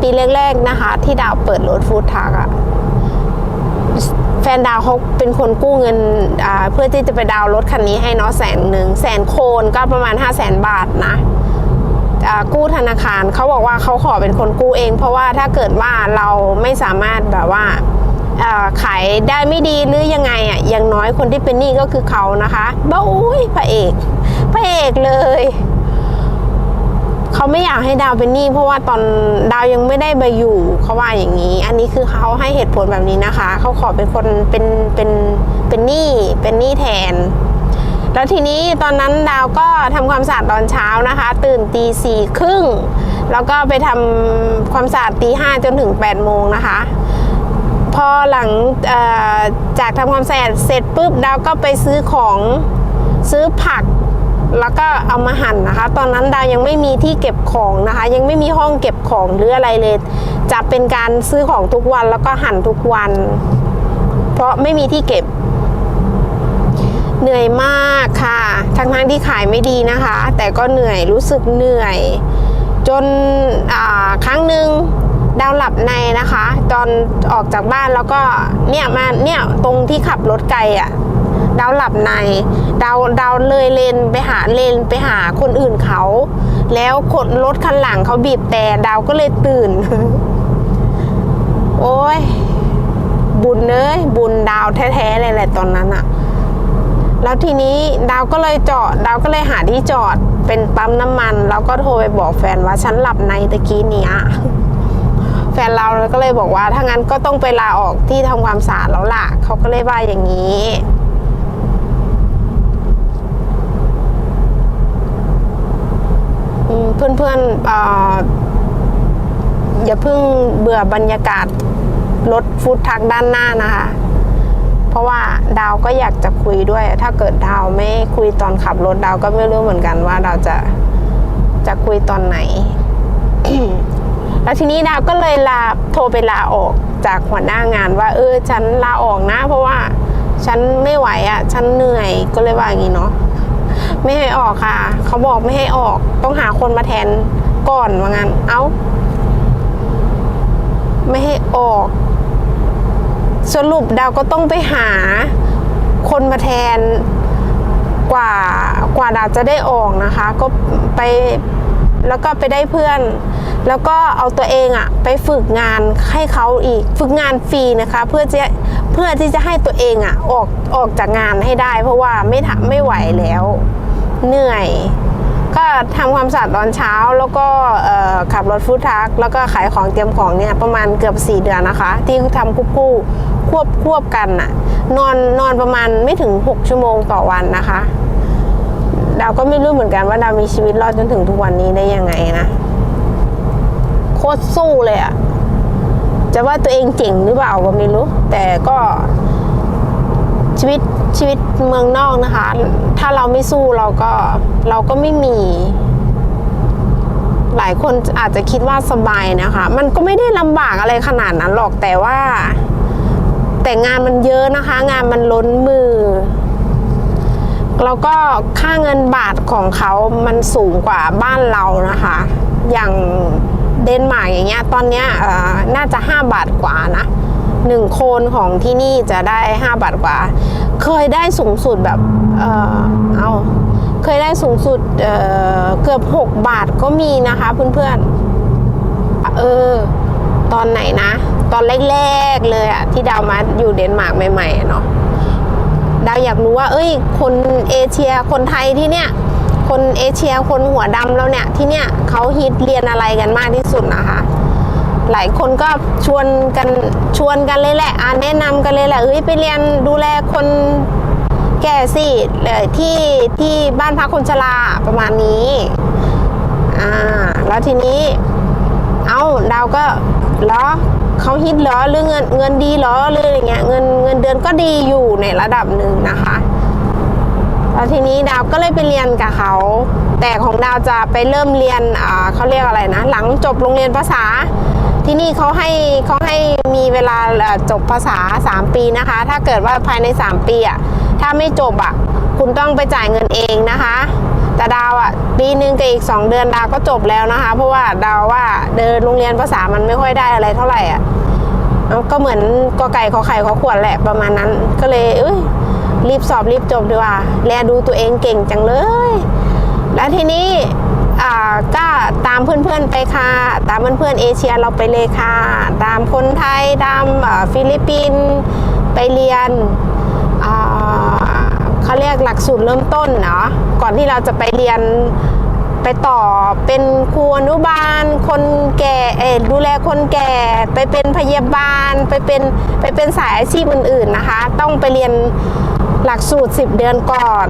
ปีแรกๆนะคะ ที่ดาวเปิดรถฟู้ดทรักอะแฟนดาวเขาเป็นคนกู้เงินอ่าเพื่อที่จะไปดาวรถคันนี้ให้เนาะแสนหนึ่งแสนโคนก็ประมาณ 5 0 0แสนบาทนะอ่ากู้ธนาคารเขาบอกว่าเขาขอเป็นคนกู้เอง เพราะว่าถ้าเกิดว่าเราไม่สามารถแบบว่าอ่าขายได้ไม่ดีหรือยังไงอะอย่างน้อยคนที่เป็นหนี้ก็คือเขานะคะบ้าอุ้ยพระเอกพระเอกเลย เขาไม่อยากให้ดาวเป็นหนี้เพราะว่าตอนดาวยังไม่ได้ไปอยู่เขาว่าอย่างนี้ อันนี้คือเขาให้เหตุผลแบบนี้นะคะ เขาขอเป็นคนเป็นเป็นเป็นหนี้เป็นหนี้แทน แล้วทีนี้ตอนนั้นดาวก็ทำความสะอาดตอนเช้านะคะ ตื่นตีสี่ครึ่งแล้วก็ไปทำความสะอาดตีห้าจนถึง8ปดโมงนะคะพอหลังจากทำความสะอาดเสร็จปุ๊บดาวก็ไปซื้อของซื้อผัก แล้วก็เอามาหั่นนะคะ ตอนนั้นดาวยังไม่มีที่เก็บของนะคะ ยังไม่มีห้องเก็บของหรืออะไรเลย จะเป็นการซื้อของทุกวันแล้วก็หั่นทุกวัน เพราะไม่มีที่เก็บ เหนื่อยมากค่ะทั้งทั้งที่ขายไม่ดีนะคะ แต่ก็เหนื่อยรู้สึกเหนื่อย จนครั้งหนึ่งดาวหลับในนะคะ ตอนออกจากบ้านแล้วก็เนี่ยมาเนี่ยตรงที่ขับรถไกลอะ่ะ ดาวหลับในดาวดาวเลยเลนไปหาเลนไปหาคนอื่นเขา แล้วคนรถคันหลังเขาบีบแต่ดาวก็เลยตื่น โอ้ย บุญเอ้ยบุญดาวแท้ๆเลยแหละตอนนั้นอะแล้วทีนี้ดาวก็เลยจอดดาวก็เลยหาที่จอดเป็นปั๊มน้ำมัน แล้วก็โทรไปบอกแฟนว่าฉันหลับในตะกี้เนี้ยแฟนเราก็เลยบอกว่าถ้างั้นก็ต้องไปลาออกที่ทำความสะอาดแล้วล่ะเขาก็เลยว่าอย่างนี้ อืม เพื่อนๆออย่าเพิ่งเบื่อบรรยากาศรถฟู้ดทักด้านหน้านะคะ เพราะว่าดาวก็อยากจะคุยด้วย ถ้าเกิดดาวไม่คุยตอนขับรถดาวก็ไม่รู้เหมือนกันว่าดาวจะจะคุยตอนไหน แล้วทีนี้ดาวก็เลยลาโทรไปลาออกจากหัวหน้างานว่า เออ ฉันลาออกนะ เพราะว่า ฉันไม่ไหวอะ่ะ ฉันเหนื่อยก็เลยว่าอย่างนี้เนาะ ไม่ให้ออกค่ะ เขาบอกไม่ให้ออก ต้องหาคนมาแทนก่อนว่างั้น เอ้า ไม่ให้ออก สรุปดาวก็ต้องไปหา คนมาแทนกว่ากว่าดาวจะได้ออกนะคะ ก็ไปแล้วก็ไปได้เพื่อน แล้วก็เอาตัวเองอะไปฝึกงานให้เขาอีก ฝึกงานฟรีนะคะ เพื่อจะเพื่อที่จะให้ตัวเองอะออกออกจากงานให้ได้ เพราะว่าไม่ทำไม่ไหวแล้ว เหนื่อย ก็ทำความสะอาดตอนเช้าแล้วก็ขับรถฟู้ดทรัคแล้วก็ขายของเตรียมของเนี่ยประมาณเกือบ 4 เดือนนะคะ ที่ทำควบคู่ควบควบกันน่ะนอนนอนประมาณไม่ถึง 6 ชั่วโมงต่อวันนะคะ ดาวก็ไม่รู้เหมือนกันว่าดาวมีชีวิตรอดจนถึงทุกวันนี้ได้ยังไงนะโคตรสู้เลยอะจะว่าตัวเองเจ๋งหรือเปล่าก็ไม่รู้ แต่ก็ชีวิต ชีวิตเมืองนอกนะคะ ถ้าเราไม่สู้เราก็เราก็ไม่มี หลายคนอาจจะคิดว่าสบายนะคะ มันก็ไม่ได้ลำบากอะไรขนาดนั้นหรอกแต่ว่า แต่งานมันเยอะนะคะ งานมันล้นมือ แล้วก็ค่าเงินบาทของเขามันสูงกว่าบ้านเรานะคะ อย่างเดนมาร์กอย่างเงี้ย ตอนเนี้ยน่าจะ 5 บาทกว่านะ หนึ่งโคนของที่นี่จะได้ 5 บาทกว่า เคยได้สูงสุดแบบ เออเอาเคยได้สูงสุดเออเกือบ 6 บาทก็มีนะคะเพื่อนๆ เออ ตอนไหนนะ ตอนแรกๆเลยอะที่ดาวมาอยู่เดนมาร์กใหม่ๆเนาะดาวอยากรู้ว่า เอ้ย คนเอเชียคนไทยที่เนี่ย คนเอเชียคนหัวดำแล้วเนี่ยที่เนี่ยเขาฮิตเรียนอะไรกันมากที่สุดนะคะ หลายคนก็ชวนกันชวนกันเลยแหละอะแนะนำกันเลยแหละเอ้ยไปเรียนดูแลคนแก่สิเลยที่ที่บ้านพักคนชราประมาณนี้อ่าแล้วทีนี้ เอ้าดาวก็เหรอเขาฮิตเหรอหรือเงินเงินดีเหรอหรืออะไรเงี้ยเงินเงินเดือนก็ดีอยู่ในระดับหนึ่งนะคะแล้วทีนี้ดาวก็เลยไปเรียนกับเขา แต่ของดาวจะไปเริ่มเรียนอ่าเขาเรียกอะไรนะ หลังจบโรงเรียนภาษา ที่นี่เขาให้เขาให้มีเวลาจบภาษา 3 ปีนะคะ ถ้าเกิดว่าภายใน 3 ปีอะถ้าไม่จบอะคุณต้องไปจ่ายเงินเองนะคะแต่ดาวอะปีหนึ่งกับอีกสองเดือนดาวก็จบแล้วนะคะ เพราะว่าดาวว่าเดินโรงเรียนภาษามันไม่ค่อยได้อะไรเท่าไหร่อะก็เหมือนกอไก่ขอไข่ขอขวดแหละประมาณนั้นก็เลยเอ้ยรีบสอบรีบจบดีกว่า แลดูตัวเองเก่งจังเลย แล้วทีนี้อ่ ก็ตามเพื่อนๆไปค่ะ ตามเพื่อนๆเอเชียเราไปเลยค่ะ ตามคนไทยตามฟิลิปปินส์ไปเรียนเขาเรียกหลักสูตรเริ่มต้นเนาะก่อนที่เราจะไปเรียนไปต่อเป็นครูอนุบาล คนแก่เอดูแลคนแก่ไปเป็นพยาบาลไปเป็นไปเป็นสายอาชีพอื่นๆนะคะ ต้องไปเรียนหลักสูตร 10 เดือนก่อน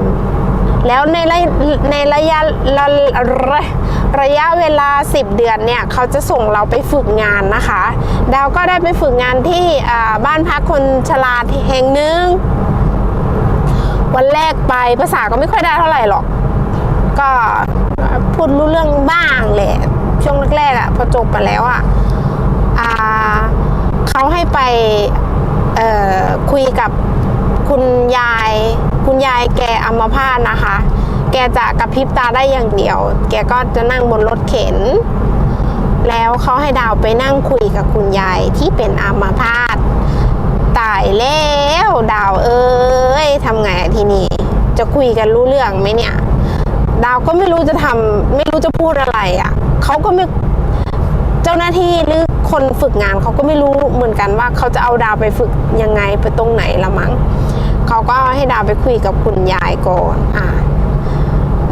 แล้วในระในระยะระระระยะเวลา 10 เดือนเนี่ยเขาจะส่งเราไปฝึกงานนะคะดาวก็ได้ไปฝึกงานที่บ้านพักคนชราแห่งหนึ่งวันแรกไปภาษาก็ไม่ค่อยได้เท่าไหร่หรอก ก็พูดรู้เรื่องบ้างแหละช่วงแรกๆอะ่ะพอจบไปแล้วอะ่ะเขาให้ไปคุยกับคุณยาย คุณยายแกอัมพาตนะคะ แกจะกระพริบตาได้อย่างเดียว แกก็จะนั่งบนรถเข็น แล้วเขาให้ดาวไปนั่งคุยกับคุณยายที่เป็นอัมพาตตายแล้วดาวเอ้ยทำไงทีนี้จะคุยกันรู้เรื่องไหมเนี่ย ดาวก็ไม่รู้จะทำไม่รู้จะพูดอะไรอะ่ะเขาก็ไม่เจ้าหน้าที่หรือคนฝึกงานเขาก็ไม่รู้เหมือนกันว่าเขาจะเอาดาวไปฝึกยังไงไปตรงไหนละมั้ง เขาก็ให้ดาวไปคุยกับคุณยายก่อนอ่า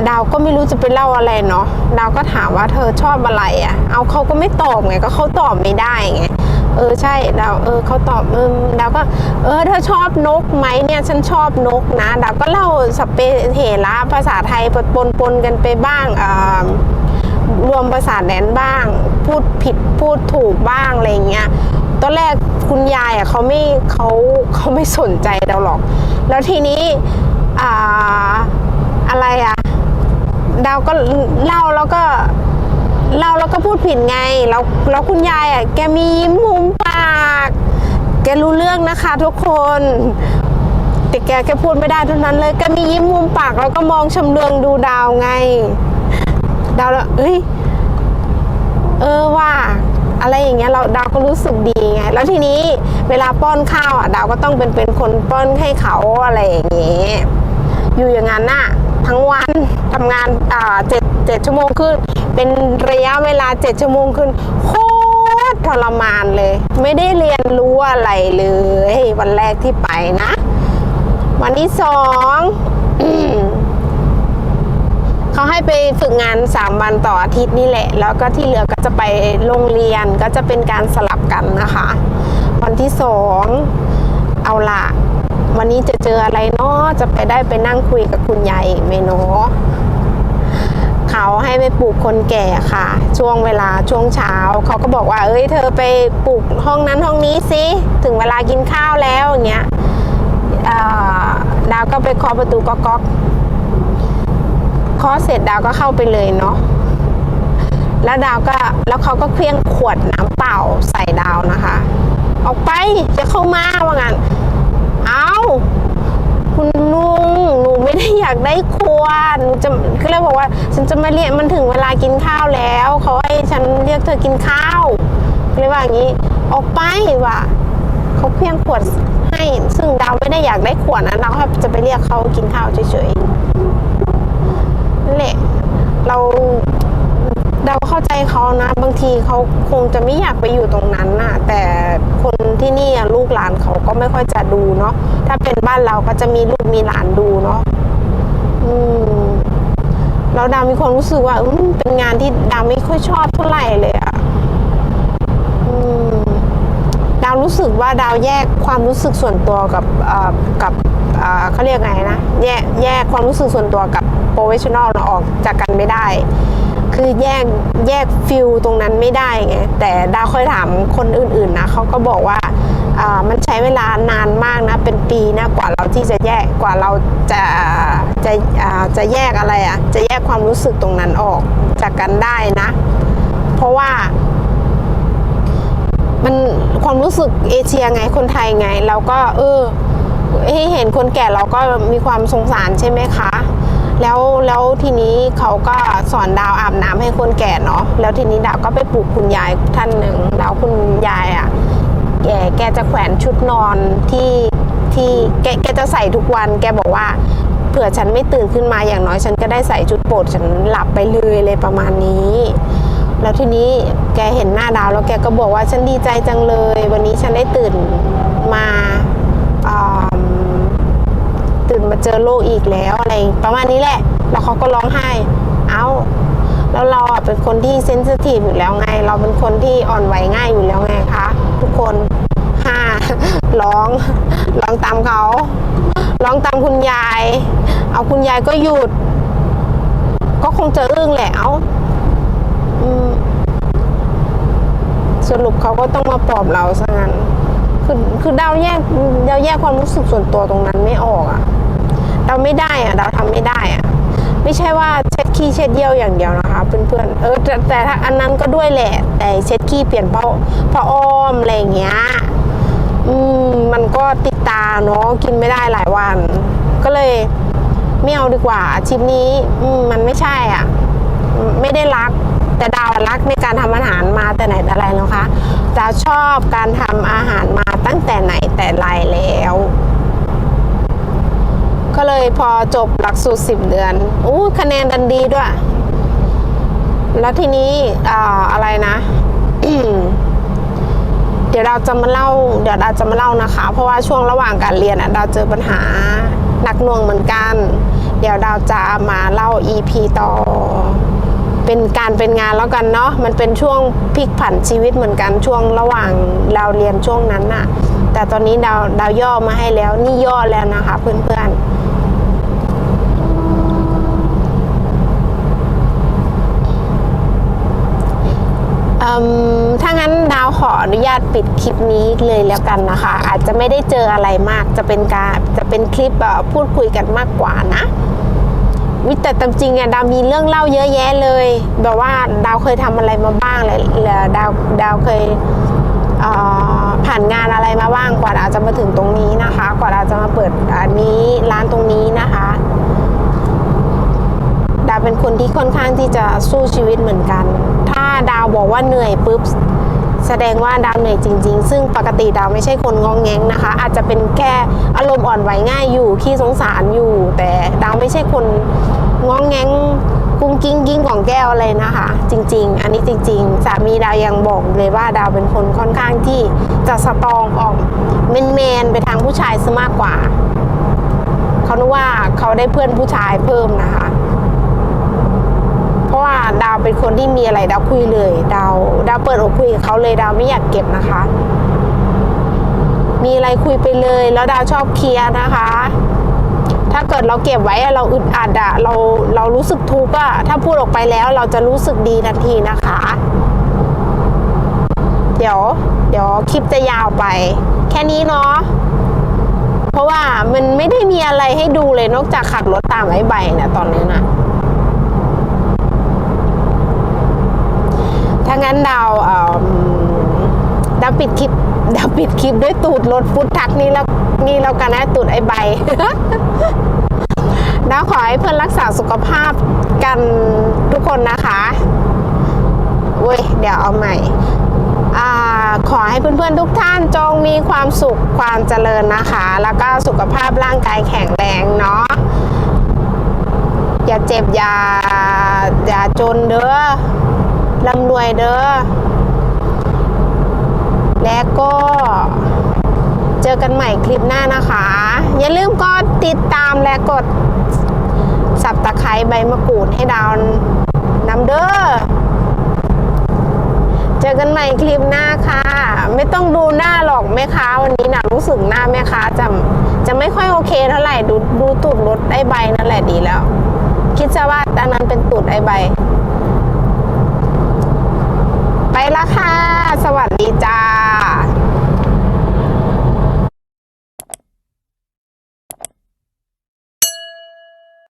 ดาวก็ไม่รู้จะไปเล่าอะไรเนาะดาวก็ถามว่าเธอชอบอะไรอะ่ะ เอาเขาก็ไม่ตอบไงก็เขาตอบไม่ได้ไงเออใช่ดาวเออเขาตอบเออดาวก็ เออเธอชอบนกไหมเนี่ยฉันชอบนกนะดาวก็เล่าสเปเหระภาษาไทยปนปนๆกันไปบ้างอ่ารวมภาษาแดนบ้าง พูดผิดพูดถูกบ้างอะไรเงี้ย ตอนแรกคุณยายอะเขาไม่เขาเขาไม่สนใจเราหรอก แล้วทีนี้อ่าอะไรอะดาวก็เล่าแล้วก็เล่าแล้วก็พูดผิดไง แล้วแล้วคุณยายอะแกมียิ้มมุมปากแกรู้เรื่องนะคะทุกคนแต่แกแกพูดไม่ได้เท่านั้นเลยแกมียิ้มมุมปากแล้วก็มองชำเลืองดูดาวไง ดาวแล้วเอ้ยเออว่า อะไรอย่างเงี้ยเราดาวก็รู้สึกดีไงแล้วทีนี้เวลาป้อนข้าวอะดาวก็ต้องเป็นเป็นคนป้อนให้เขาอะไรอย่างเงี้ยอยู่อย่างนั้นน่ะทั้งวันทำงานอ่าเจ็ดเจ็ดชั่วโมงขึ้น เป็นระยะเวลาเจ็ดชั่วโมงขึ้นโคตรทรมานเลย ไม่ได้เรียนรู้อะไรเลย วันแรกที่ไปนะ วันที่สอง เขาให้ไปฝึกงาน 3 วันต่ออาทิตย์นี่แหละ แล้วก็ที่เหลือก็จะไปโรงเรียนก็จะเป็นการสลับกันนะคะ วันที่สองเอาละวันนี้จะเจออะไรเนาะจะไปได้ไปนั่งคุยกับคุณยายอีกไหมเนาะเขาให้ไปปลูกคนแก่ค่ะ ช่วงเวลาช่วงเช้า เขาก็บอกว่า เอ้ย เธอไปปลูกห้องนั้นห้องนี้สิถึงเวลากินข้าวแล้วอย่างเงี้ยดาวก็ไปเคาะประตูก๊อกก๊อก เคาะเสร็จดาวก็เข้าไปเลยเนาะแล้วดาวก็แล้วเขาก็เคลี้ยงขวดน้ำเปล่าใส่ดาวนะคะ ออกไปจะเข้ามาว่างั้นเอาคุณลุงหนูไม่ได้อยากได้ขวดหนูจะก็เลยบอกว่า ฉันจะมาเรียกมันถึงเวลากินข้าวแล้วเขาให้ฉันเรียกเธอกินข้าวก็เลยว่าอย่างนี้ ออกไปว่ะเขาเคลี้ยงขวดให้ซึ่งดาวไม่ได้อยากได้ขวดนะดาจะไปเรียกเขากินข้าวเฉยๆ นั่นแหละ เราเราเข้าใจเขานะ บางทีเขาคงจะไม่อยากไปอยู่ตรงนั้นน่ะ แต่คนที่นี่ลูกหลานเขาก็ไม่ค่อยจะดูเนาะถ้าเป็นบ้านเราก็จะมีลูกมีหลานดูเนาะอืมเราดาวมีความรู้สึกว่าเป็นงานที่ดาวไม่ค่อยชอบเท่าไหร่เลยอะดาวรู้สึกว่าดาวแยกความรู้สึกส่วนตัวกับกับ เขาเรียกไงนะ แยกแยกความรู้สึกส่วนตัวกับโปรเฟชชั่นอลออกจากกันไม่ได้ คือแยกแยกฟิลตรงนั้นไม่ได้ไง แต่ดาวเคยถามคนอื่นๆนะเขาก็บอกว่ามันใช้เวลานานมากนะ เป็นปีนะกว่าเราที่จะแยกกว่าเราจะจะจะแยกอะไรอะ่ะ จะแยกความรู้สึกตรงนั้นออกจากกันได้นะ เพราะว่ามันความรู้สึกเอเชียไงคนไทยไง เราก็เออ ให้เห็นคนแก่เราก็มีความสงสารใช่ไหมคะ แล้วแล้วทีนี้เขาก็สอนดาวอาบน้ำให้คนแก่เนาะแล้วทีนี้ดาวก็ไปปลุกคุณยายท่านหนึ่งแล้วคุณยายอะ่ะแกแกจะแขวนชุดนอนที่ที่แกแกจะใส่ทุกวันแกบอกว่าเผื่อฉันไม่ตื่นขึ้นมาอย่างน้อยฉันก็ได้ใส่ชุดโปรดฉันหลับไปเลยเลยประมาณนี้ แล้วทีนี้แกเห็นหน้าดาวแล้วแกก็บอกว่าฉันดีใจจังเลย วันนี้ฉันได้ตื่นมา เจอโลกอีกแล้วอะไรประมาณนี้แหละ แล้วเขาก็ร้องไห้ เอ้า แล้วเราอะเป็นคนที่เซนซิทีฟอยู่แล้วไง เราเป็นคนที่อ่อนไหวง่ายอยู่แล้วไงคะทุกคนห้าร้องร้องตามเขาร้องตามคุณยาย เอาคุณยายก็หยุด ก็คงจะอึ้งแหละเอ้าสรุปเขาก็ต้องมาปลอบเราซะงั้น คือคือดาวแยกดาวแยกความรู้สึกส่วนตัวตรงนั้นไม่ออกอะ ดาไม่ได้อะดาวทำไม่ได้อะไม่ใช่ว่าเช็ดขี้เช็ดเยี่ยวอย่างเดียวนะคะเพื่อนๆเออแต่แต่ถ้าอันนั้นก็ด้วยแหละ แต่เช็ดขี้เปลี่ยนผ้าผ้าอ้อมอะไรอย่างเงี้ยอืมมันก็ติดตาเนาะกินไม่ได้หลายวัน ก็เลยไม่เอาดีกว่าอาชีพนี้อืมมันไม่ใช่อะ ไม่ได้รัก แต่ดาวรักในการทำอาหารมาแต่ไหนแต่ไรแล้วคะดาวชอบการทำอาหารมาตั้งแต่ไหนแต่ไรแล้ว ก็เลยพอจบหลักสูตรสิบเดือนอู้คะแนนดันดีด้วย แล้วทีนี้อ่าอะไรนะเดี๋ยวเราจะมาเล่า เดี๋ยวเราจะมาเล่านะคะ เพราะว่าช่วงระหว่างการเรียนอะดาวเจอปัญหาหนักหน่วงเหมือนกัน เดี๋ยวดาวจะมาเล่า EP ต่อ เป็นการเป็นงานแล้วกันเนาะ มันเป็นช่วงพลิกผันชีวิตเหมือนกันช่วงระหว่างเราเรียนช่วงนั้นน่ะ แต่ตอนนี้ดาวดาวย่อมาให้แล้ว นี่ย่อแล้วนะคะเพื่อนๆ ถ้างั้นดาวขออนุญาตปิดคลิปนี้เลยแล้วกันนะคะ อาจจะไม่ได้เจออะไรมาก จะเป็นการจะเป็นคลิปพูดคุยกันมากกว่านะวิแต่ตามจริงเนี่ยดาวมีเรื่องเล่าเยอะแยะเลย แบบว่าดาวเคยทำอะไรมาบ้างเลยดาวดาวเคยเผ่านงานอะไรมาบ้างกว่าดาวจะมาถึงตรงนี้นะคะ กว่าดาวจะมาเปิดอันนี้ร้านตรงนี้นะคะ เป็นคนที่ค่อนข้างที่จะสู้ชีวิตเหมือนกัน ถ้าดาวบอกว่าเหนื่อยปุ๊บแสดงว่าดาวเหนื่อยจริง ๆ ซึ่งปกติดาวไม่ใช่คนงองแงงนะคะ อาจจะเป็นแค่อารมณ์อ่อนไหวง่ายอยู่ขี้สงสารอยู่ แต่ดาวไม่ใช่คนงองแงงกุ้งกิ้งกิ้งของแก้วอะไรนะคะ จริง ๆ อันนี้จริงๆสามีดาวยังบอกเลยว่าดาวเป็นคนค่อนข้างที่จะสตรองออกเมนๆไปทางผู้ชายซะมากกว่าเขานึกว่าเขาได้เพื่อนผู้ชายเพิ่มนะคะ ดาวเป็นคนที่มีอะไรดาวคุยเลย ดาวดาวเปิดอกคุยกับเขาเลยดาวไม่อยากเก็บนะคะ มีอะไรคุยไปเลย แล้วดาวชอบเคลียร์นะคะ ถ้าเกิดเราเก็บไว้เราอึดอัดอะเราเรารู้สึกทุกข์อะถ้าพูดออกไปแล้วเราจะรู้สึกดีทันทีนะคะ เดี๋ยว เดี๋ยวคลิปจะยาวไป แค่นี้เนาะเพราะว่ามันไม่ได้มีอะไรให้ดูเลยนอกจากขับรถตามไอ้ใบเนี่ยตอนนี้น่ะ ถ้างั้นดาวเดาวปิดคลิปดาวปิดคลิปด้วยตูดรถฟุตทักนี่แล้วนี่แล้วกันนะตูดไอ้ใบดาวขอให้เพื่อนรักษาสุขภาพกันทุกคนนะคะเว้ยเดี๋ยวเอาใหม่ขอให้เพื่อนๆทุกท่านจงมีความสุขความเจริญนะคะ แล้วก็สุขภาพร่างกายแข็งแรงเนาะอย่าเจ็บอย่าอย่าจนเด้อ ร่ำรวยเด้อ และก็เจอกันใหม่คลิปหน้านะคะ อย่าลืมกดติดตามและกดสับตะไคร้ใบมะกรูดให้ดาวนำเด้อ เจอกันใหม่คลิปหน้าค่ะ ไม่ต้องดูหน้าหรอกแม่ค้าวันนี้นะรู้สึกหน้าแม่ค้าจะจะไม่ค่อยโอเคเท่าไหร่ดูดูตูดรถไอ้ใบนั่นแหละดีแล้ว คิดซะว่าอันนั้นเป็นตูดไอใบ ละค่ะ สวัสดีจ้า